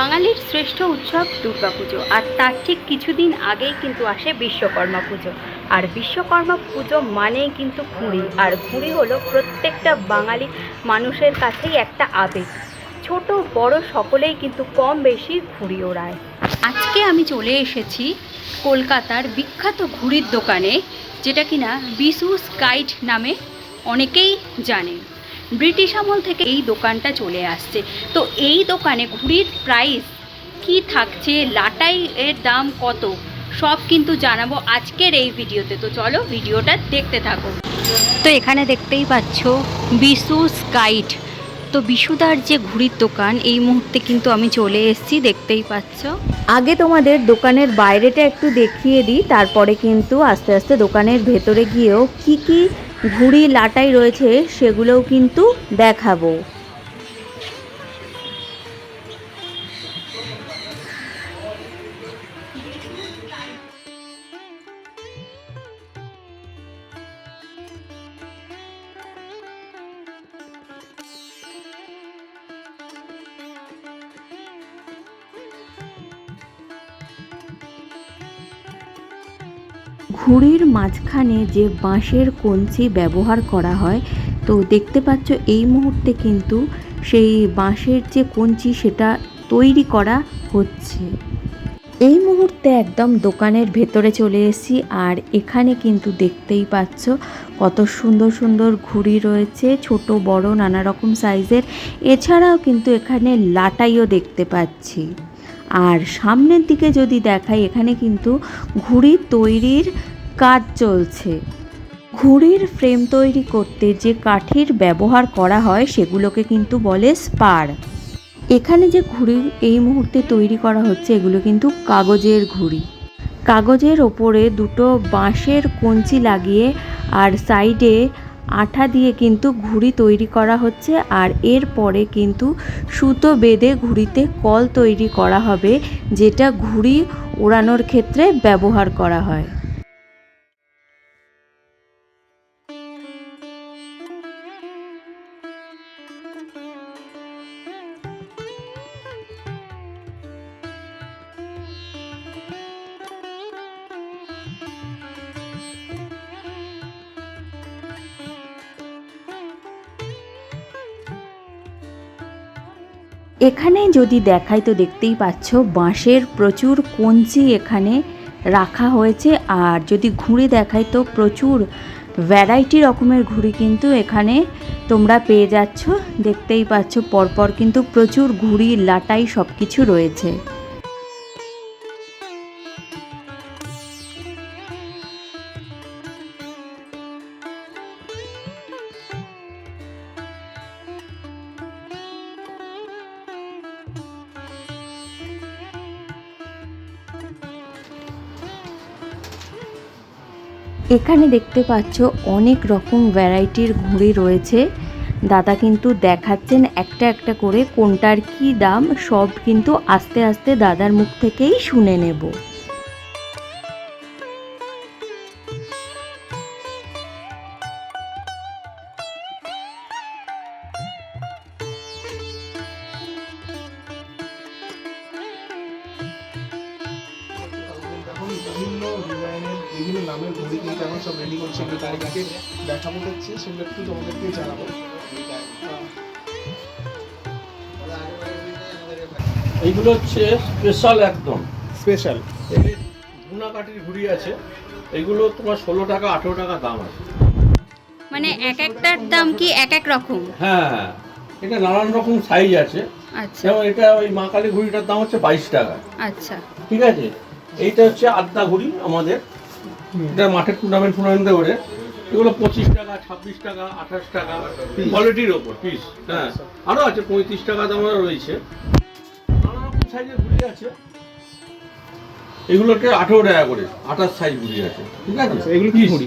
বাঙালির শ্রেষ্ঠ উৎসব দুর্গাপুজো, আর তার ঠিক কিছুদিন আগেই কিন্তু আসে বিশ্বকর্মা পুজো। আর বিশ্বকর্মা পুজো মানেই কিন্তু ঘুড়ি আর ঘুড়ি হলো প্রত্যেকটা বাঙালি মানুষের কাছেই একটা আবেগ। ছোট, বড় সকলেই কিন্তু কম বেশি ঘুড়ি ওড়ায় আজকে আমি চলে এসেছি কলকাতার বিখ্যাত ঘুড়ির দোকানে, যেটা কিনা বিসু স্কাইট নামে অনেকেই জানেন ব্রিটিশ আমল থেকে এই দোকানটা চলে আসছে। তো এই দোকানে ঘুড়ির প্রাইস কি থাকছে লাটাই এর দাম কত সব কিন্তু জানাব আজকের এই ভিডিওতে। তো চলো ভিডিওটা দেখতে থাকো। তো এখানে দেখতেই পাচ্ছ বিশু স্কাইট। তো বিশুদার যে ঘুড়ির দোকান এই মুহূর্তে কিন্তু আমি চলে এসেছি দেখতেই পাচ্ছ। আগে তোমাদের দোকানের বাইরেটা একটু দেখিয়ে দিই তারপরে কিন্তু আস্তে আস্তে দোকানের ভেতরে গিয়েও কি কি ঘুড়ি লাটাই রয়েছে সেগুলোও কিন্তু দেখাবো। ঘুড়ির মাঝখানে যে বাঁশের কঞ্চি ব্যবহার করা হয়, তো দেখতে পাচ্ছ এই মুহূর্তে কিন্তু সেই বাঁশের যে কঞ্চি সেটা তৈরি করা হচ্ছে। এই মুহূর্তে একদম দোকানের ভেতরে চলে এসেছি আর এখানে কিন্তু দেখতেই পাচ্ছ কত সুন্দর সুন্দর ঘুড়ি রয়েছে, ছোট, বড়, নানা রকম সাইজের। এছাড়াও কিন্তু এখানে লাটাইও দেখতে পাচ্ছি। আর সামনের দিকে যদি দেখাই, এখানে কিন্তু ঘুড়ি তৈরির কাজ চলছে। ঘুড়ির ফ্রেম তৈরি করতে যে কাঠের ব্যবহার করা হয়, সেগুলোকে কিন্তু বলে স্পার। এখানে যে ঘুড়ি এই মুহূর্তে তৈরি করা হচ্ছে, এগুলো কিন্তু কাগজের ঘুড়ি। কাগজের ওপরে দুটো বাঁশের কঞ্চি লাগিয়ে আর সাইডে আঠা দিয়ে কিন্তু ঘুড়ি তৈরি করা হচ্ছে আর এরপরে কিন্তু সুতো বেঁধে ঘুড়িতে কল তৈরি করা হবে, যেটা ঘুড়ি ওড়ানোর ক্ষেত্রে ব্যবহার করা হয়। এখানে যদি দেখাই তো দেখতেই পাচ্ছ, বাঁশের প্রচুর কঞ্চি এখানে রাখা হয়েছে। আর যদি ঘুড়ি দেখাই তো প্রচুর ভ্যারাইটি রকমের ঘুড়ি কিন্তু এখানে তোমরা পেয়ে যাচ্ছ। দেখতেই পাচ্ছ, পরপর কিন্তু প্রচুর ঘুড়ি, লাটাই সব কিছু রয়েছে। এখানে দেখতে পাচ্ছ অনেক রকম ভ্যারাইটির ঘুড়ি রয়েছে। দাদা কিন্তু দেখাচ্ছেন একটা একটা করে কোনটার কি দাম, সব কিন্তু আস্তে আস্তে দাদার মুখ থেকেই শুনে নেব। বিভিন্ন ডিজাইনের বিভিন্ন নামের ঘড়ি কিন্তু এখন সব রেডি করছে আমি তারিখকে দেখাবো হচ্ছে সেগুলো একটু তোমাদেরকে জানাব। এইগুলো হচ্ছে স্পেশাল একদম। স্পেশাল এই গুনা কাঠির ঘুড়ি আছে এইগুলো তোমার ষোলো টাকা আঠেরো টাকা দাম আছে। মানে এক একটার দাম কি এক এক রকম? হ্যাঁ এটা নানান রকম সাইজ আছে। আচ্ছা। এটা ওই মা কালী ঘুড়িটার দাম হচ্ছে বাইশ টাকা। আচ্ছা। ঠিক আছে? এইটা হচ্ছে আদ্যা ঘুড়ি আমাদের। এটা মাঠের টুর্নামেন্ট টুর্নামেন্টে ওরে এগুলো পঁচিশ টাকা ছাব্বিশ টাকা আঠাশ টাকা কোয়ালিটির ওপর। পিস হ্যাঁ। আরও আছে পঁয়ত্রিশ টাকা দামের রয়েছে। নানা রকম সাইজের ঘুড়ি আছে। এগুলোকে আঠেরো টাকা করে আঠাশ সাইজ ঘুড়ি আছে। ঠিক আছে? আচ্ছা, এগুলো কি। ঘুড়ি?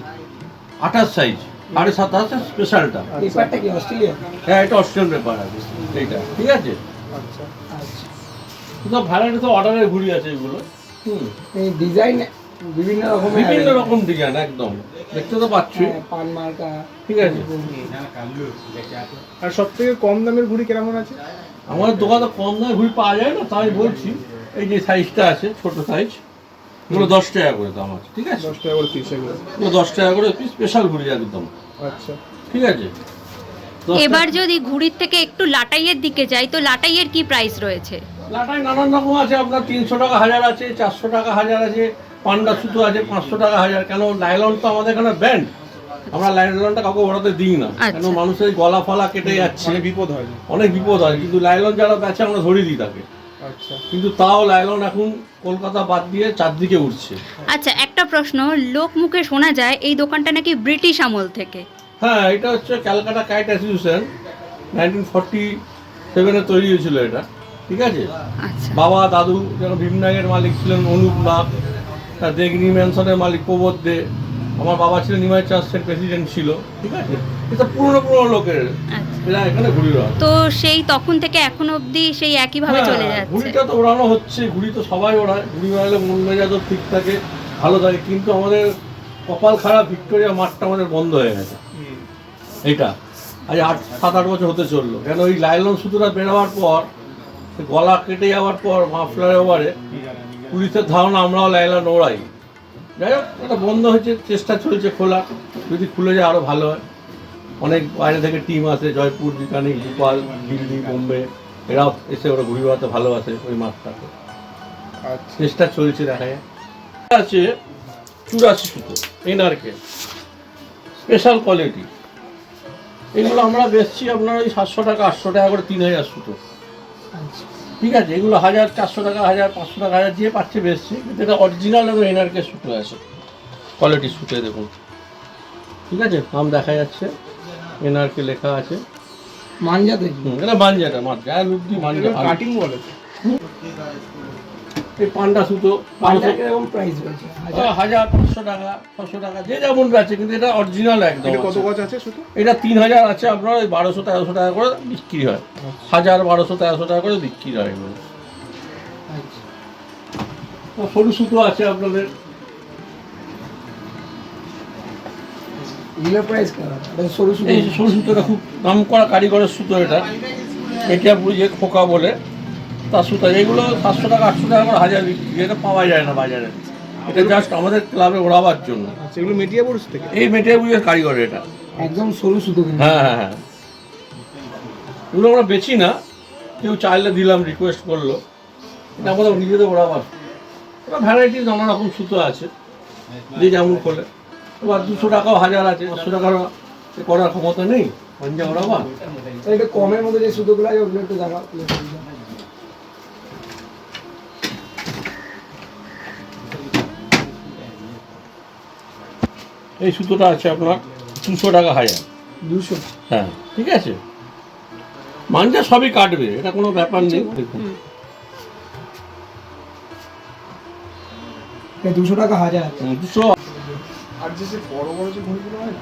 আঠাশ সাইজ সাড়ে সাতাশ স্পেশালটা পেপারটা কি অস্ট্রেলিয়া হ্যাঁ এটা অস্ট্রেলিয়ান পেপার আছে এইটা। ঠিক আছে? আচ্ছা আচ্ছা। তো ভ্যারাইটি তো অর্ডারের ঘুড়ি আছে এগুলো। এই ডিজাইন বিভিন্ন রকমের বিভিন্ন রকম ডিজাইন একদম। দেখতে তো পাচ্ছি। হ্যাঁ, পান মার্কা ঠিক আছে। আর সব থেকে কম দামের ঘুড়ি কেমন আছে? আমাদের দোকানে কম দামে ঘুড়ি পাওয়া যায় না তাই বলছি। এই যে সাইজটা আছে ছোট সাইজ এগুলো দশ টাকা করে দাম আছে ঠিক আছে? দশ টাকা করে পিস এগুলো। এগুলো দশ টাকা করে স্পেশাল ঘুড়ি একদম। আচ্ছা। ঠিক আছে? এবার যদি ঘুড়ির থেকে একটু লাটাইয়ের দিকে যাই তো লাটাইয়ের কি প্রাইস রয়েছে? লাটাই নানান রকম আছে আপনার তিনশো টাকা হাজার আছে চারশো টাকা হাজার আছে পান্ডা সুতো আছে পাঁচশো টাকা হাজার। কেন লাইলন তো আমাদের এখানে ব্যান্ড আমরা লাইলনটা কাউকে ওড়াতে দিই না। কেন আচ্ছা। মানুষের গলা ফলা কেটে যাচ্ছে। বিপদ হয়। অনেক বিপদ হয়। কিন্তু লাইলন যারা বেচে আমরা ধরিয়ে দিই তাকে। আচ্ছা। কিন্তু তাও লাইলন এখন কলকাতা বাদ দিয়ে চারদিকে উঠছে। আচ্ছা একটা প্রশ্ন। লোক মুখে শোনা যায় এই দোকানটা নাকি ব্রিটিশ আমল থেকে? হ্যাঁ এটা হচ্ছে Calcutta Kite Association. Nineteen forty সেভেনে তৈরি হয়েছিল এটা। ঠিক আছে? আচ্ছা। বাবা দাদু যেমন ভীমনাগের মালিক ছিলেন অনুপ নাথ তার দেগনি ম্যানসনের মালিক প্রবোধ দে। আমার বাবা ছিলেন নিমাই চাষের প্রেসিডেন্ট ছিল ঠিক আছে? এটা পুরনো পুরনো লোকের। আচ্ছা। এরা এখানে ঘুরি তো সেই তখন থেকে এখন অবধি সেই একইভাবে হ্যাঁ, চলে যাচ্ছে? ঘুড়িটা তো ওড়ানো হচ্ছে ঘুড়ি তো সবাই ওড়ায়। ঘুড়ি ওড়ালে মন মেজাজও ঠিক থাকে ভালো থাকে। কিন্তু আমাদের কপাল খারাপ ভিক্টোরিয়া মাঠটা আমাদের বন্ধ হয়ে গেছে। হুম। এইটা। আজ আট সাত আট বছর হতে চলল। কেন ওই লাইলন সুতোটা বেরোবার পর গলা কেটে যাওয়ার পর মাফলার ওভারে পুলিশের ধারণা আমরাও লাইলন ওড়াই যাই হোক এটা বন্ধ হয়েছে চেষ্টা চলছে খোলা। যদি খুলে যায় আরও ভালো হয়। অনেক বাইরে থেকে টিম আসে জয়পুর বিকানি ভোপাল দিল্লি বোম্বে এরাও এসে ওরা ঘুরে বেড়াতে ভালোবাসে ওই মাঠটাকে। আচ্ছা। চেষ্টা চলছে দেখা যায় আছে চুরাশি সুতো এনআরকে। Special quality. এগুলো আমরা বেচছি আপনার ওই সাতশো টাকা আটশো টাকা করে তিন হাজার সুতো। ঠিক আছে এগুলো হাজার চারশো টাকা হাজার পাঁচশো টাকা হাজার যে পাচ্ছে বেশি কিন্তু এটা অরিজিনাল এবং এনআরকে সুতো আছে কোয়ালিটি সুতো দেখুন। ঠিক আছে নাম দেখা যাচ্ছে। এনআরকে লেখা আছে। মানজা দেখুন এটা মানজাটা মানজা আর রূপ দিয়ে মাঞ্জা কাটিং বলে পান্ডা সুতো কীরকম প্রাইস রয়েছে হাজার। পাঁচশো টাকা ছশো টাকা যে যেমন আছে কিন্তু এটা অরিজিনাল একদম এটা কত আছে। আছে শুধু এটা তিন হাজার আছে আপনার ওই বারোশো তেরোশো টাকা করে বিক্রি হয়। হাজার বারোশো তেরোশো টাকা করে বিক্রি হয় এগুলো। সরু সুতো আছে আপনাদের। প্রাইস সরু সুতো। এই সরু সুতোটা খুব নাম করা কারিগরের সুতো এটা। মেটিয়াপুর যে খোকা বলে। তার সুতো এগুলো সাতশো টাকা আটশো টাকা করে হাজার বিক্রি এটা পাওয়া যায় না বাজারে। এটা জাস্ট আমাদের ক্লাবে ওড়াবার জন্য। আচ্ছা এগুলো মেটিয়া পড়ছে থেকে? এই মেটিয়াপুরের কারিগর এটা। একদম সরু সুতো হ্যাঁ হ্যাঁ হ্যাঁ। এগুলো আমরা বেচি না কেউ চাইলে দিলাম রিকোয়েস্ট করল। এটা আমাদের নিজেদের ওড়াবার। এবার ভ্যারাইটি নানা রকম সুতো আছে যে যেমন খোলে। এবার দুশো টাকাও হাজার আছে পাঁচশো টাকার করার ক্ষমতা নেই। পঞ্জা ওড়াবার? এটা কমের মধ্যে যে সুতোগুলো আছে ওগুলো একটু দেখা এই সুতোটা আছে আপনার দুশো টাকা হাজার দুশো। হ্যাঁ ঠিক আছে? মানটা সবই কাটবে এটা কোনো ব্যাপার নেই। দেখুন। দুশো টাকা হাজার দুশো। আর যে বড় বড় যে ঘড়িগুলো হয়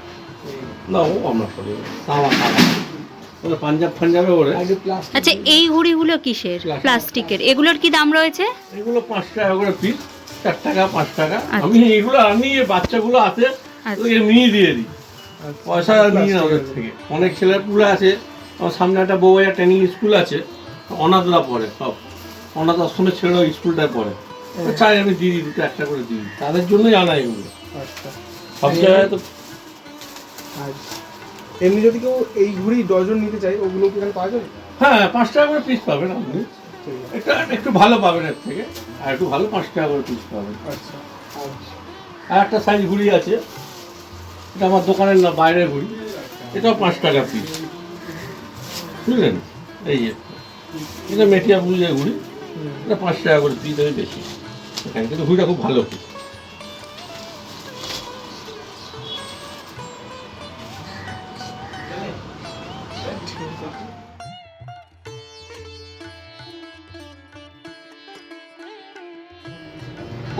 না? ও আমরা করি তামা তামা পাঞ্জাব ফাঞ্জাবে ওরে। প্লাস আচ্ছা এই ঘুড়িগুলো কিসের. প্লাস্টিকের। এগুলোর কি দাম রয়েছে? এগুলো পাঁচ টাকা করে পিস চার টাকা পাঁচ টাকা। আচ্ছা। আমি এগুলো আমি বাচ্চাগুলো আছে আচ্ছা। ওই দিয়ে দিই। পয়সা নিয়ে না ওদের থেকে। অনেক ছেলেপুলে আছে। আমার সামনে একটা বউয়া ট্রেনিং স্কুল আছে। অনাথরা পড়ে সব। অনাথ আশ্রমের ছেলেও স্কুলটায় পড়ে। চাই আমি দিয়ে দিই দুটো একটা করে দিই। তাদের জন্যই আনা এগুলো আচ্ছা। সব জায়গায় তো আচ্ছা। এমনি যদি কেউ এই ঘড়ি ডজন নিতে চায় ওগুলো কি এখানে পাওয়া যাবে হ্যাঁ পাঁচ টাকা করে পিস পাবেন আপনি। এটা একটু ভালো পাবেন এর থেকে। আর একটু ভালো পাঁচ টাকা করে পিস পাবেন। আচ্ছা। আর একটা সাইজ ঘুড়ি আছে। এটা আমার দোকানের না বাইরের ঘুড়ি এটাও পাঁচ টাকা পিস বুঝলেন? এই যে। এটা মেটিয়া বুঝে ঘুড়ি। এটা পাঁচ টাকা করে পিস আমি বেশি। এখানে কিন্তু ঘুড়িটা খুব ভালো পিস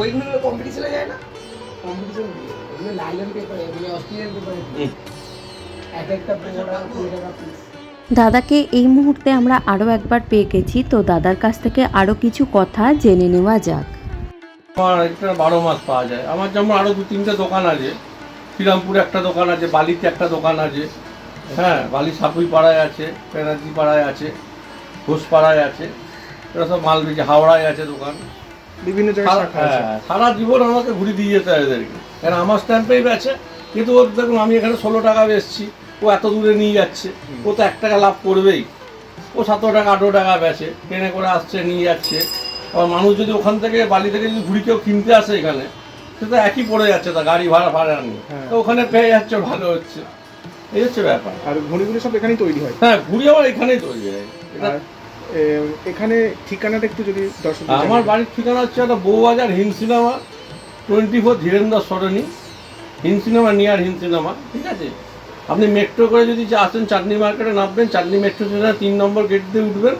ওইগুলো কম্পিটিশনে যায় না? কম্পিটিশন এগুলো লাইলন পেপারে এগুলো অস্ট্রেলিয়ান পেপারে এক একটা পনেরো টাকা কুড়ি টাকা পিস দাদাকে এই মুহূর্তে আমরা আরও একবার পেয়ে গেছি তো দাদার কাছ থেকে আরও কিছু কথা জেনে নেওয়া যাক। আমার বারো মাস পাওয়া যায়। আমার যেমন আরও দু তিনটে দোকান আছে শ্রীরামপুরে একটা দোকান আছে বালিতে একটা দোকান আছে হ্যাঁ বালি সাপুই পাড়ায় আছে ব্যানার্জি পাড়ায় আছে ঘোষপাড়ায় আছে এটা সব মাল হাওড়ায় আছে দোকান। বিভিন্ন জায়গায় সারা হ্যাঁ, সারা জীবন আমাকে ঘুরি দিয়ে যেতে হয় এদেরকে। কারণ আমার স্ট্যাম্পেই বেচে। কিন্তু ওর দেখুন আমি এখানে ষোলো টাকা বেচছি ও এত দূরে নিয়ে যাচ্ছে ও তো এক টাকা লাভ করবেই। ও সতেরো টাকা আঠেরো টাকা বেচে ট্রেনে করে আসছে নিয়ে যাচ্ছে। আবার মানুষ যদি ওখান থেকে বালি থেকে যদি ঘুড়ি কেউ কিনতে আসে এখানে সে তো একই পড়ে যাচ্ছে তা গাড়ি ভাড়া ভাড়া নিয়ে। হ্যাঁ। তো ওখানে পেয়ে যাচ্ছে ভালো হচ্ছে। এই হচ্ছে ব্যাপার। আর ঘড়িগুলো সব এখানেই তৈরি হয়? হ্যাঁ ঘুড়ি আমার এখানেই তৈরি হয়। এটা এখানে ঠিকানাটা একটু যদি দর্শক আমার বাড়ির ঠিকানা হচ্ছে একটা বউবাজার হিন cinema. Twenty four Dhirendra Sarani হিন সিনেমা নিয়ার হিন সিনেমা ঠিক আছে? আপনি মেট্রো করে যদি আসেন চাটনি মার্কেটে নামবেন চাটনি মেট্রো স্টেশনে তিন নম্বর গেট দিয়ে উঠবেন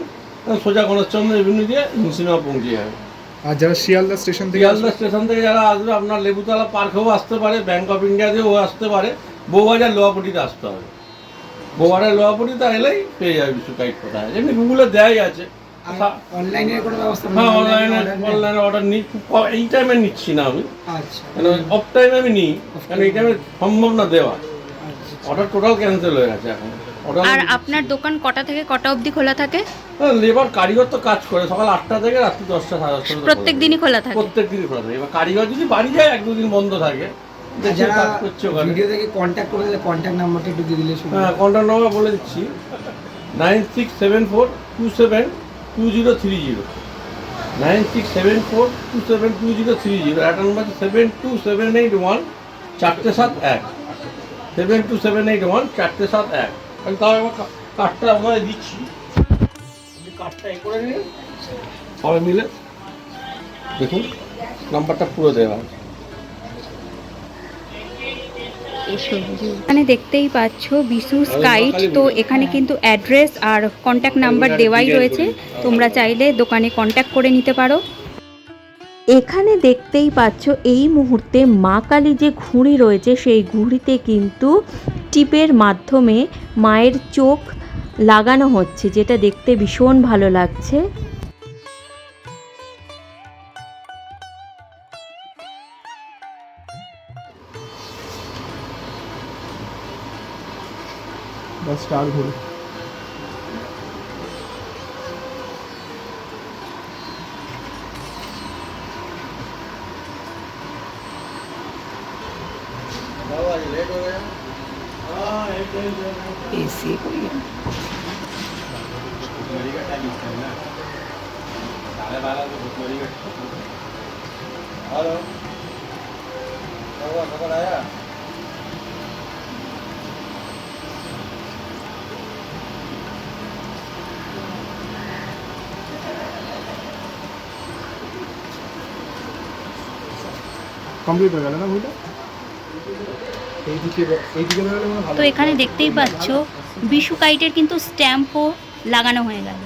সোজা গণেশচন্দ্র এভিনিউ দিয়ে হিন সিনেমা পৌঁছে যাবে আর যারা শিয়ালদা স্টেশন থেকে শিয়ালদা স্টেশন থেকে যারা আসবে আপনার লেবুতলা পার্কেও আসতে পারে ব্যাংক অফ ইন্ডিয়াতেও আসতে পারে বউবাজার লোহাপটিতে আসতে হবে। বউবাজার লোহাপটিতে এলেই পেয়ে যাবে বিশ্ব কাইট কোথায়। যেমনি গুগলে দেয়াই আছে। কোনো ব্যবস্থা হ্যাঁ অনলাইনে অনলাইনে অর্ডার নিই? খুব এই টাইমে নিচ্ছি না আমি। আচ্ছা। কেন অফ টাইমে আমি নিই। এই টাইমে সম্ভব না দেওয়া। আচ্ছা। অর্ডার টোটাল ক্যান্সেল হয়ে গেছে এখন। আর আপনার দোকান কটা থেকে কটা অবধি খোলা থাকে? লেবার কারিগর তো কাজ করে। সকাল আটটা থেকে রাত্রি দশটা সাড়ে দশটা প্রত্যেক দিনই খোলা থাকে? প্রত্যেক দিনই খোলা থাকে। এবার কারিগর যদি বাড়ি যায় এক দুদিন বন্ধ থাকে। দেখছি যারা কাজ করছে ভিডিও থেকে কন্ট্যাক্ট করে দিলে কন্ট্যাক্ট নাম্বারটা একটু দিয়ে দিলে হ্যাঁ কন্ট্যাক্ট নম্বর বলে দিচ্ছি। Nine six seven four two seven two zero three zero nine six seven four two seven two zero three zero একটা number seven two seven eight one চারটে সাত এক। Seven two seven eight one চারটে সাত এক। আমি তাও আমার কার্ডটা আপনাকে দিচ্ছি। কার্ডটা এ করে নিন। সবাই মিলে দেখুন, নাম্বারটা পুরো দেওয়া এখানে দেখতেই পাচ্ছ বিশু স্কাইট তো এখানে কিন্তু অ্যাড্রেস আর কন্ট্যাক্ট নাম্বার দেওয়াই রয়েছে। তোমরা চাইলে দোকানে কন্ট্যাক্ট করে নিতে পারো। এখানে দেখতেই পাচ্ছ এই মুহূর্তে মা কালী যে ঘুড়ি রয়েছে সেই ঘুড়িতে কিন্তু টিপের মাধ্যমে মায়ের চোখ লাগানো হচ্ছে যেটা দেখতে ভীষণ ভালো লাগছে। বা স্টার ঘড়ি এসি করি কমপ্লিট হয়ে গেল না বইটা এইদিকে এইদিকে বেরোলে ভালো তো এখানে দেখতেই পাচ্ছ বিশু কাইটের কিন্তু স্ট্যাম্পও লাগানো হয়ে গেল।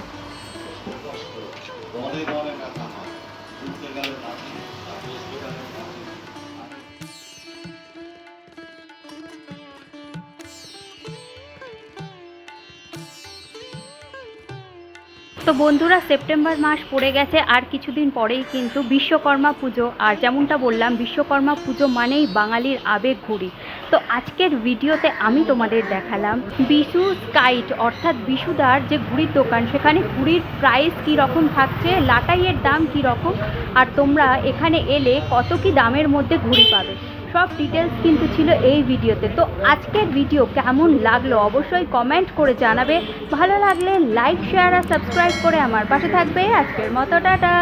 তো বন্ধুরা, সেপ্টেম্বর মাস পড়ে গেছে, আর কিছুদিন পরেই কিন্তু বিশ্বকর্মা পুজো। আর যেমনটা বললাম, বিশ্বকর্মা পুজো মানেই বাঙালির আবেগ ঘুড়ি। তো আজকের ভিডিওতে আমি তোমাদের দেখালাম বিশু স্কাইট, অর্থাৎ বিশুদার যে ঘুড়ির দোকান, সেখানে ঘুড়ির প্রাইস রকম থাকছে, লাটাইয়ের দাম রকম আর তোমরা এখানে এলে কত কি দামের মধ্যে ঘুড়ি পাবে। সব ডিটেলস কিন্তু ছিল এই ভিডিওতে। তো আজকের ভিডিও কেমন লাগল অবশ্যই কমেন্ট করে জানাবে। ভালো লাগলে লাইক শেয়ার আর সাবস্ক্রাইব করে আমার পাশে থাকবে। আজকের মতো, টাটা!